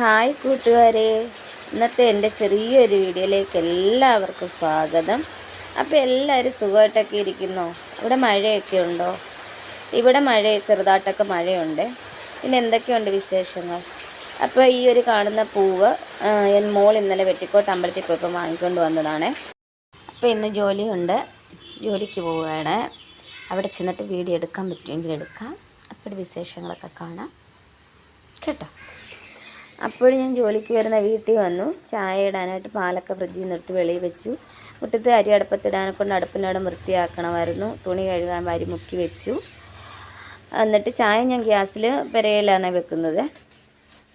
Hi കൂട്ടുകാരെ. ഇന്നത്തെ എന്റെ ചെറിയൊരു വീഡിയോയിലേക്ക് എല്ലാവർക്കും സ്വാഗതം. അപ്പോൾ എല്ലാവരും സുഖമായിട്ടൊക്കെ ഇരിക്കുന്നോ? ഇവിടെ മഴയൊക്കെ ഉണ്ടോ? ഇവിടെ മഴ ചെറുതായിട്ടൊക്കെ മഴയുണ്ട്. പിന്നെ എന്തൊക്കെയുണ്ട് വിശേഷങ്ങൾ? അപ്പോൾ ഈ ഒരു കാണുന്ന പൂവ് എൻ മോൾ ഇന്നലെ വെട്ടിക്കോട്ട് അമ്പലത്തിൽ പോയപ്പോൾ വാങ്ങിക്കൊണ്ട് വന്നതാണ്. അപ്പോൾ ഇന്ന് ജോലിയുണ്ട്. ജോലിക്ക് പോവുകയാണ്. അവിടെ ചെന്നിട്ട് വീഡിയോ എടുക്കാൻ പറ്റുമെങ്കിൽ എടുക്കാം. അപ്പോൾ വിശേഷങ്ങളൊക്കെ കാണാം. കേട്ടോ? അപ്പോൾ ഞാൻ ജോലിക്ക് വരുന്ന വീട്ടിൽ വന്നു. ചായ ഇടാനായിട്ട് പാലൊക്കെ ഫ്രിഡ്ജിൽ നിന്ന് എടുത്ത് വെളിയിൽ വെച്ചു. മുറ്റത്ത് അരി അടുപ്പത്തിടാനെ കൊണ്ട് അടുപ്പിനോടും വൃത്തിയാക്കണമായിരുന്നു. തുണി കഴുകാൻ വാരി മുക്കി വെച്ചു. എന്നിട്ട് ചായ ഞാൻ ഗ്യാസിൽ പെരയിലാണ് വെക്കുന്നത്.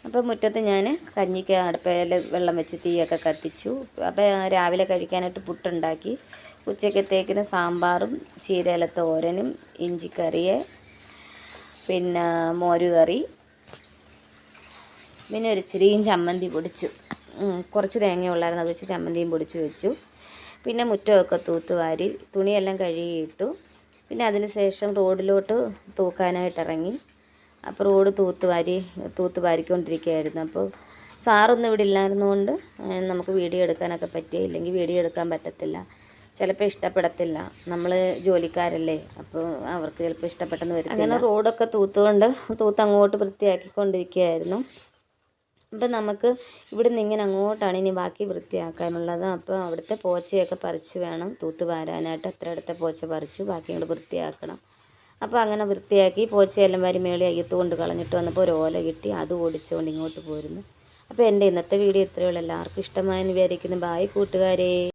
അപ്പോൾ മുറ്റത്ത് ഞാൻ കഞ്ഞിക്ക് അടുപ്പയിൽ വെള്ളം വെച്ച് തീയൊക്കെ കത്തിച്ചു. അപ്പോൾ രാവിലെ കഴിക്കാനായിട്ട് പുട്ടുണ്ടാക്കി. ഉച്ചക്കത്തേക്കിന് സാമ്പാറും ചീരയില തോരനും ഇഞ്ചിക്കറിയെ പിന്നെ മോരുകറി. പിന്നെ ഒരു ഇച്ചിരിയും ചമ്മന്തി പൊടിച്ചു. കുറച്ച് തേങ്ങ ഉള്ളായിരുന്നു അത് വെച്ച് ചമ്മന്തിയും പൊടിച്ച് വെച്ചു. പിന്നെ മുറ്റമൊക്കെ തൂത്തുവാരി തുണിയെല്ലാം കഴുകിയിട്ടു. പിന്നെ അതിന് ശേഷം റോഡിലോട്ട് തൂക്കാനായിട്ട് ഇറങ്ങി. അപ്പോൾ റോഡ് തൂത്തുവാരി തൂത്ത് വാരിക്കൊണ്ടിരിക്കുകയായിരുന്നു. അപ്പോൾ സാറൊന്നും ഇവിടെ ഇല്ലായിരുന്നുകൊണ്ട് നമുക്ക് വീഡിയോ എടുക്കാനൊക്കെ പറ്റിയ ഇല്ലെങ്കിൽ വീഡിയോ എടുക്കാൻ പറ്റത്തില്ല. ചിലപ്പോൾ ഇഷ്ടപ്പെടത്തില്ല. നമ്മൾ ജോലിക്കാരല്ലേ അപ്പോൾ അവർക്ക് ചിലപ്പോൾ ഇഷ്ടപ്പെട്ടെന്ന് വരും അങ്ങനെ റോഡൊക്കെ തൂത്തുകൊണ്ട് തൂത്ത് അങ്ങോട്ട് വൃത്തിയാക്കിക്കൊണ്ടിരിക്കുകയായിരുന്നു. അപ്പം നമുക്ക് ഇവിടെ നിന്ന് ഇങ്ങനെ അങ്ങോട്ടാണ് ഇനി ബാക്കി വൃത്തിയാക്കാനുള്ളത്. അപ്പോൾ അവിടുത്തെ പോച്ചയൊക്കെ പറിച്ച് വേണം. തൂത്ത് വാരാനായിട്ട് അത്ര അടുത്ത പോച്ച പറിച്ചു. ബാക്കി ഇങ്ങോട്ട് വൃത്തിയാക്കണം. അപ്പോൾ അങ്ങനെ വൃത്തിയാക്കി പോച്ചയെല്ലാം വരും മേളി അയ്യത്ത് കൊണ്ട് കളഞ്ഞിട്ട് വന്നപ്പോൾ ഒരു ഓല കിട്ടി. അത് ഓടിച്ചുകൊണ്ട് ഇങ്ങോട്ട് പോരുന്നു. അപ്പോൾ എന്റെ ഇന്നത്തെ വീഡിയോ ഇത്രയുള്ളൂ എല്ലാവർക്കും ഇഷ്ടമായെന്ന് വിചാരിക്കുന്നു. ബായ് കൂട്ടുകാരേ.